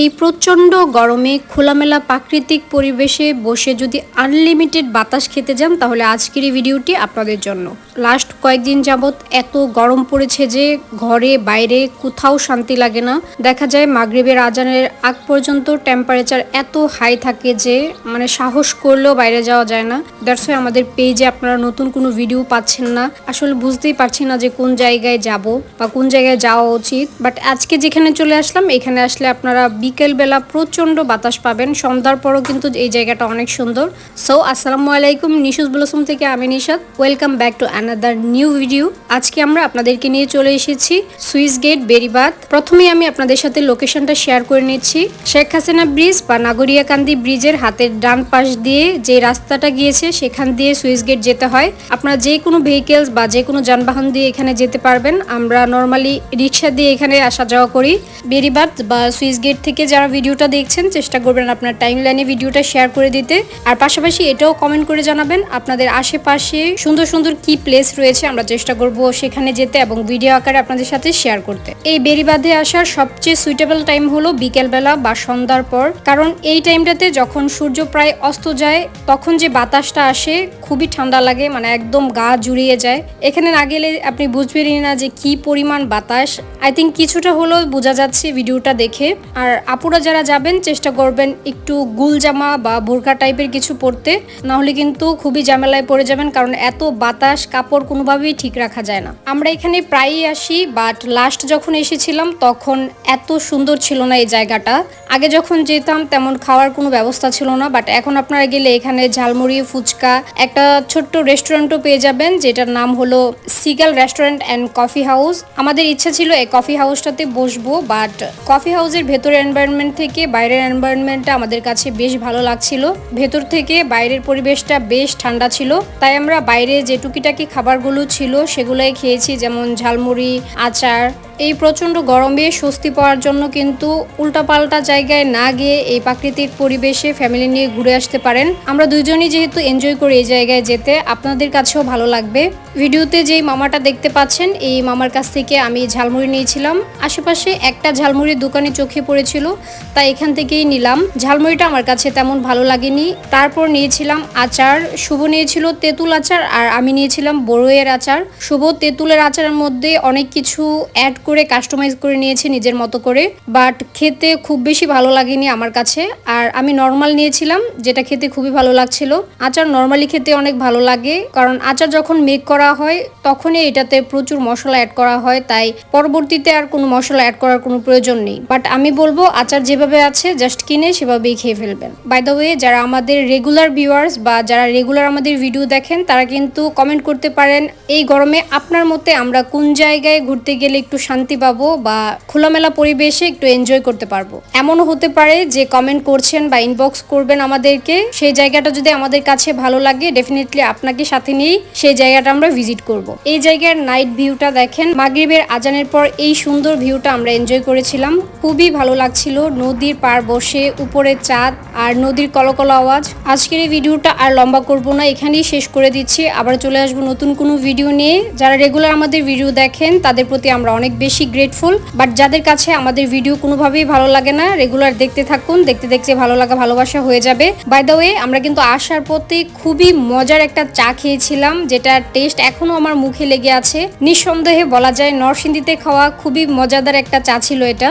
এই প্রচণ্ড গরমে খোলামেলা প্রাকৃতিক পরিবেশে বসে যদি আনলিমিটেড বাতাস খেতে যান, তাহলে আজকের এই ভিডিওটি আপনাদের জন্য। লাস্ট কয়েকদিন যাবৎ এত গরম পড়েছে যে ঘরে, বাইরে কোথাও শান্তি লাগে না। দেখা যায় মাগরিবের আজানের আগ পর্যন্ত টেম্পারেচার এত হাই থাকে যে মানে সাহস করলেও বাইরে যাওয়া যায় না। দ্যাটস ওয়াই আমাদের পেজে আপনারা নতুন কোনো ভিডিও পাচ্ছেন না। আসলে বুঝতেই পারছি না যে কোন জায়গায় যাব বা কোন জায়গায় যাওয়া উচিত। বাট আজকে যেখানে চলে আসলাম, এখানে আসলে আপনারা বিকেলবেলা প্রচণ্ড বাতাস পাবেন। সন্ধ্যার পরও কিন্তু এই জায়গাটা অনেক সুন্দর। সো আসসালামু আলাইকুম নিশুজ ব্লসম থেকে আমি Nishad welcome back to another new video আজকে আমরা আপনাদেরকে নিয়ে চলে এসেছি সুইস গেট বেরিবাদ। প্রথমেই আমি আপনাদের সাথে লোকেশনটা শেয়ার করে নিচ্ছি। শেখ হাসিনা ব্রিজ বা নাগরিয়াকান্দি ব্রিজের হাতের ডান পাশ দিয়ে যে রাস্তাটা গিয়েছে, সেখান দিয়ে সুইস গেট যেতে হয়। আপনারা যে কোনো ভেহিকেলস বা যে কোনো যানবাহন দিয়ে এখানে যেতে পারবেন। আমরা নর্মালি রিক্সা দিয়ে এখানে আসা যাওয়া করি। বেরিবাদ বা সুইস গেট থেকে যারা ভিডিওটা দেখছেন, চেষ্টা করবেন আপনার টাইম লাইনে ভিডিওটা শেয়ার করে দিতে। আর পাশাপাশি এটাও কমেন্ট করে জানাবেন, আপনাদের আশেপাশে সুন্দর সুন্দর কি প্লেস রয়েছে, আমরা চেষ্টা করব সেখানে যেতে এবং ভিডিও আকারে আপনাদের সাথে শেয়ার করতে। এই বেরিবাঁধে আসার সবচেয়ে সুইটেবল টাইম হলো বিকেলবেলা বা সন্ধ্যার পর। কারণ এই টাইমটাতে যখন সূর্য প্রায় অস্ত যায়, তখন যে বাতাসটা আসে, খুবই ঠান্ডা লাগে মানে একদম গা জুড়িয়ে যায়। এখানে না গেলে আপনি বুঝবেনই না যে কি পরিমাণ বাতাস। আই থিঙ্ক কিছুটা হলেও বোঝা যাচ্ছে ভিডিওটা দেখে। আর আপুরা যারা যাবেন, চেষ্টা করবেন একটু গুল জামা বা বোরকা টাইপের কিছু পরতে। না হলে কিন্তু খুবই ঝামেলায় পড়ে যাবেন, কারণ এত বাতাস, কাপড় কোনোভাবেই ঠিক রাখা যায় না। আমরা এখানে প্রায়ই আসি বাট লাস্ট যখন এসেছিলাম, তখন এত সুন্দর ছিল না এই জায়গাটা। আগে যখন যেতাম, তেমন খাওয়ার কোনো ব্যবস্থা ছিল না বাট এখন আপনারা গেলে এখানে ঝালমুড়ি, ফুচকা, একটা ছোট্ট রেস্টুরেন্টও পেয়ে যাবেন, যেটার নাম হলো seagull restaurant and coffee house আমাদের ইচ্ছা ছিল এই কফি হাউসটাতে বসবো বাট কফি হাউসের ভেতরের এনভায়রনমেন্ট থেকে বাইরের এনভায়রনমেন্টটা আমাদের কাছে বেশ ভালো লাগছিল। ভেতর থেকে বাইরের পরিবেশটা বেশ ঠান্ডা ছিল। তাই আমরা বাইরে যে টুকিটাকি খাবারগুলো ছিল সেগুলোই খেয়েছি, যেমন ঝালমুড়ি, আচার এই প্রচণ্ড গরমে স্বস্তি পাওয়ার জন্য কিন্তু উল্টাপাল্টা জায়গায় না গিয়ে এই প্রাকৃতিক পরিবেশে ফ্যামিলি নিয়ে ঘুরে আসতে পারেন। আমরা দুজনই যেহেতু এনজয় করি এই জায়গায় যেতে, আপনাদের কাছেও ভালো লাগবে। ভিডিওতে যেই মামাটা দেখতে পাচ্ছেন, এই মামার কাছ থেকে আমি ঝালমুড়ি নিয়েছিলাম। আশেপাশে একটা ঝালমুড়ির দোকানে চোখে পড়েছিল, তাই এখান থেকেই নিলাম। ঝালমুড়িটা আমার কাছে তেমন ভালো লাগেনি। তারপর নিয়েছিলাম আচার। শুভ নিয়েছিল তেঁতুল আচার আর আমি নিয়েছিলাম বড়ইয়ের আচার। শুভ তেঁতুলের আচারের মধ্যে অনেক কিছু অ্যাড করে কাস্টমাইজ করে নিয়েছি নিজের মতো করে। বাট খেতে খুব বেশি ভালো লাগেনি আমার কাছে। আর আমি নর্মাল নিয়েছিলাম, যেটা খেতে খুবই ভালো লাগছিল। আচার নর্মালি খেতে অনেক ভালো লাগে, কারণ আচার যখন মেক করা হয়, তখনই এটাতে প্রচুর মশলা অ্যাড করা হয়। তাই পরবর্তীতে আর কোনো মশলা অ্যাড করার কোনো প্রয়োজন নেই। বাট আমি বলব, আচার যেভাবে আছে জাস্ট কিনে সেভাবেই খেয়ে ফেলবেন। বাই দ্য ওয়ে যারা আমাদের রেগুলার ভিউয়ার্স বা যারা রেগুলার আমাদের ভিডিও দেখেন, তারা কিন্তু কমেন্ট করতে পারেন, এই গরমে আপনার মতে আমরা কোন জায়গায় ঘুরতে গেলে একটু শান্তি পাবো বা খোলামেলা পরিবেশে একটু এনজয় করতে পারব। এমনও হতে পারে যে কমেন্ট করছেন বা ইনবক্স করবেন আমাদেরকে, সেই জায়গাটা যদি আমাদের কাছে ভালো লাগে ডেফিনেটলি আপনাকে সাথে নিয়েই সেই জায়গাটা আমরা ভিজিট করব। এই জায়গার নাইট ভিউটা দেখেন, মাগরিবের আজানের পর এই সুন্দর ভিউটা আমরা এনজয় করেছিলাম। খুবই ভালো লাগছিল, নদীর পার বসে উপরে চাঁদ আর নদীর কলকল আওয়াজ। আজকের এই ভিডিওটা আর লম্বা করব না, এখানেই শেষ করে দিচ্ছি। আবার চলে আসব নতুন কোনো ভিডিও নিয়ে। যারা রেগুলার আমাদের ভিডিও দেখেন, তাদের প্রতি আমরা অনেক বেশি গ্রেটফুল বাট যাদের কাছে আমাদের ভিডিও কোনোভাবেই ভালো লাগে না রেগুলার দেখতে থাকুন, দেখতে দেখতে ভালো লাগা, ভালোবাসা হয়ে যাবে। বাই দ্য ওয়ে আমরা কিন্তু আসার পথে খুবই মজার একটা চা খেয়েছিলাম যেটা টেস্ট এখনও আমার মুখে লেগে আছে। নিঃসন্দেহে বলা যায় নরসিংদীতে খাওয়া খুবই মজাদার একটা চা ছিল এটা।